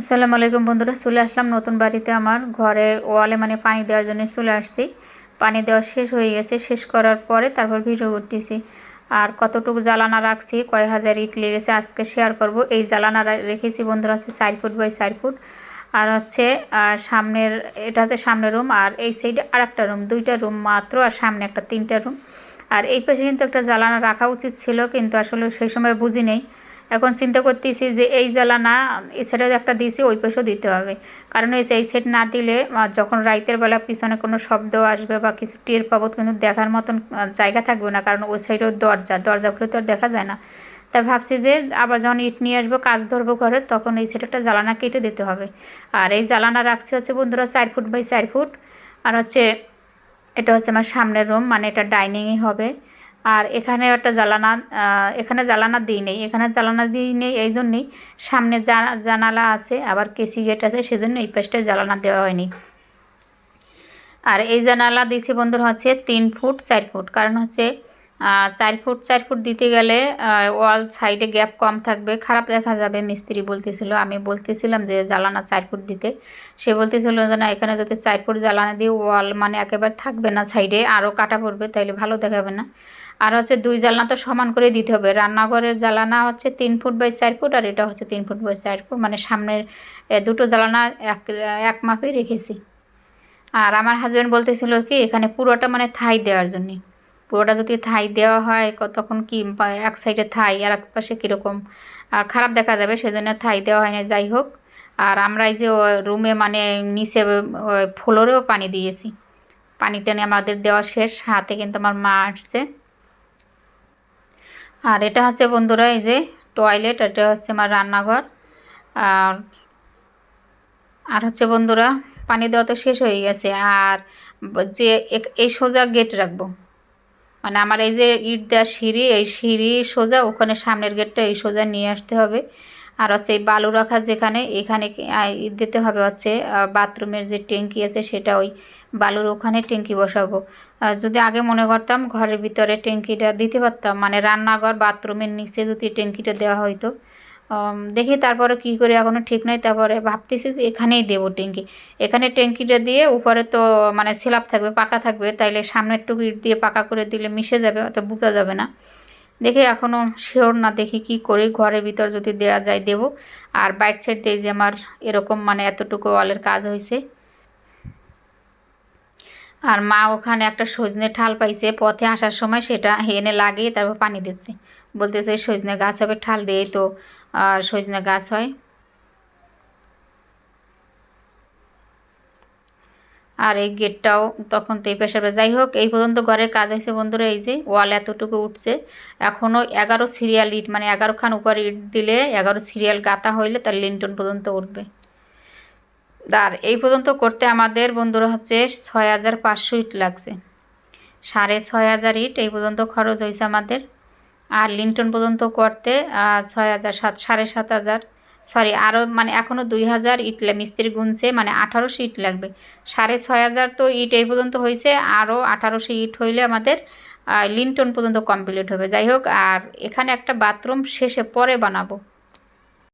আসসালামু আলাইকুম বন্ধুরা, চলে আসলাম নতুন বাড়িতে আমার ঘরে ওয়ালে মানে পানি দেওয়ার জন্য চলে আসছি। পানি দেওয়া শেষ হয়ে গেছে, শেষ করার পরে তারপর ভিডিও করতেছি। আর কতটুকু জ্বালানা রাখছি, কয় হাজার ইট লেগেছে আজকে শেয়ার করব। এই জ্বালানা রেখেছি বন্ধুরা হচ্ছে চার ফুট বাই চার ফুট। আর হচ্ছে, আর সামনের, এটা হচ্ছে সামনের রুম আর এই সাইডে আর একটা রুম দুইটা রুম মাত্র, আর সামনে একটা তিনটা রুম আর এই পাশে কিন্তু একটা জ্বালানা রাখা উচিত ছিল, কিন্তু আসলে সেই সময় বুঝি নেই। এখন চিন্তা করতেছি যে এই জ্বালানা এই সাইডে একটা দিয়েছি ওই পাশেও দিতে হবে। কারণ এই এই সাইড না দিলে যখন রাইতের বেলা পিছনে কোনো শব্দ আসবে বা কিছু টের পাবো, কিন্তু দেখার মতন জায়গা থাকবে না, কারণ ওই সাইডেও দরজা দরজা খুলে তো আর দেখা যায় না। তাই ভাবছি যে আবার যখন ইট নিয়ে আসব, কাজ ধরবো ঘরে, তখন এই সাইডে একটা জ্বালানা কেটে দিতে হবে। আর এই জ্বালানা রাখছি হচ্ছে বন্ধুরা চার ফুট বাই চার ফুট। আর হচ্ছে, এটা হচ্ছে আমার সামনের রুম মানে এটা ডাইনিংই হবে। আর এখানে একটা জ্বালানা এখানে জ্বালানা দিই নেই। এখানে জ্বালানা দিই নেই এই জন্যই সামনে জানালা আছে, আবার কেসি গেট আছে, সেজন্য এই পাশটায় জ্বালানা দেওয়া হয়নি। আর এই জানালা দিয়েছি বন্ধুরা হচ্ছে তিন ফুট, চার ফুট। কারণ হচ্ছে চার ফুট চার ফুট দিতে গেলে ওয়াল সাইডে গ্যাপ কম থাকবে। খারাপ দেখা যাবে, মিস্ত্রি বলতেছিল, আমি বলতেছিলাম যে জ্বালানা চার ফুট দিতে। সে বলতেছিল যে, না, এখানে যদি চার ফুট জ্বালানা দিয়ে ওয়াল মানে একেবারে থাকবে না সাইডে আরও কাটা পড়বে, তাইলে ভালো দেখাবে না। আর হচ্ছে দুই জ্বালানা তো সমান করে দিতে হবে। রান্নাঘরের জ্বালানা হচ্ছে তিন ফুট বাই চার ফুট, আর এটা হচ্ছে তিন ফুট বাই চার ফুট। মানে সামনের দুটো জ্বালানা এক এক মাপে রেখেছি। আর আমার হাজব্যান্ড বলতেছিল কি, এখানে পুরোটা মানে থাই দেওয়ার জন্যে। পুরোটা যদি থাই দেওয়া হয় তখন কি এক সাইডে থাই আর এক পাশে কীরকম? খারাপ দেখা যাবে, সেজন্য থাই দেওয়া হয় না, যাই হোক। আর আমরা এই যে রুমে মানে নিচে ফ্লোরেও পানি দিয়েছি। পানি টানি আমাদের দেওয়া শেষ, হাতে কিন্তু আমার মা আসছে। আর এটা হচ্ছে বন্ধুরা, এই যে টয়লেট, এটা হচ্ছে আমার রান্নাঘর। আর আর হচ্ছে বন্ধুরা, পানি দেওয়া তো শেষ হয়ে গেছে। আর যে এই সোজা গেট রাখব। মানে আমার এই যে ইট দেওয়া সিঁড়ি, এই সিঁড়ি সোজা, ওখানে সামনের গেটটা এই সোজা নিয়ে আসতে হবে। আর হচ্ছে এই বালু রাখা যেখানে, এখানে দিতে হবে হচ্ছে বাথরুমের যে ট্যাঙ্কি আছে সেটা ওই বালুর ওখানে ট্যাঙ্কি বসাবো। যদি আগে মনে করতাম ঘরের ভিতরে ট্যাঙ্কিটা দিতে পারতাম মানে রান্নাঘর, বাথরুমের নিচে যদি ট্যাঙ্কিটা দেওয়া হইতো দেখি তারপরে কি করে এখনও ঠিক নয় তারপরে ভাবতেছি যে এখানেই দেবো ট্যাঙ্কি। এখানে ট্যাঙ্কিটা দিয়ে উপরে তো মানে স্ল্যাব থাকবে, পাকা থাকবে। তাইলে সামনের টুকু দিয়ে পাকা করে দিলে মিশে যাবে, অত বোঝা যাবে না। দেখি এখনও শিওর না, দেখি কি করি। ঘরের ভিতর যদি দেওয়া যায় দেব। আর বাইট সাইড দিয়ে যে আমার এরকম মানে এতটুকু ওয়ালের কাজ হয়েছে আর মা ওখানে একটা সজনে ঠাল পাইছে, পথে আসার সময় সেটা এনে লাগিয়ে তারপর পানি দিচ্ছে। বলতেছে, সজনে গাছ হবে, ঠাল দিয়েই তো সজনে গাছ হয়। আর এই গেটটাও তখন তো এই পেশাবে যাই হোক, এই পর্যন্ত ঘরের কাজ হয়েছে বন্ধুরা, এই যে ওয়াল এতটুকু উঠছে। এখনও এগারো সিরিয়াল ইট মানে এগারো খান উপর ইট দিলে এগারো সিরিয়াল গাঁথা হইলে তার লিন্টন পর্যন্ত উঠবে। আর এই পর্যন্ত করতে আমাদের বন্ধুরা হচ্ছে ছয় হাজার পাঁচশো ইট লাগছে। সাড়ে ছয় হাজার ইট এই পর্যন্ত খরচ হয়েছে আমাদের। আর লিন্টন পর্যন্ত করতে ছয় হাজার সাত, সাড়ে সাত হাজার। সরি আরও মানে এখনও দুই হাজার ইট মিস্ত্রি গুনছে মানে আঠারোশো ইট লাগবে। সাড়ে ছয় হাজার তো ইট এই পর্যন্ত হয়েছে আরও আঠারোশো ইট হইলে আমাদের লিন্টন পর্যন্ত কমপ্লিট হবে। যাই হোক, আর এখানে একটা বাথরুম শেষে পরে বানাবো।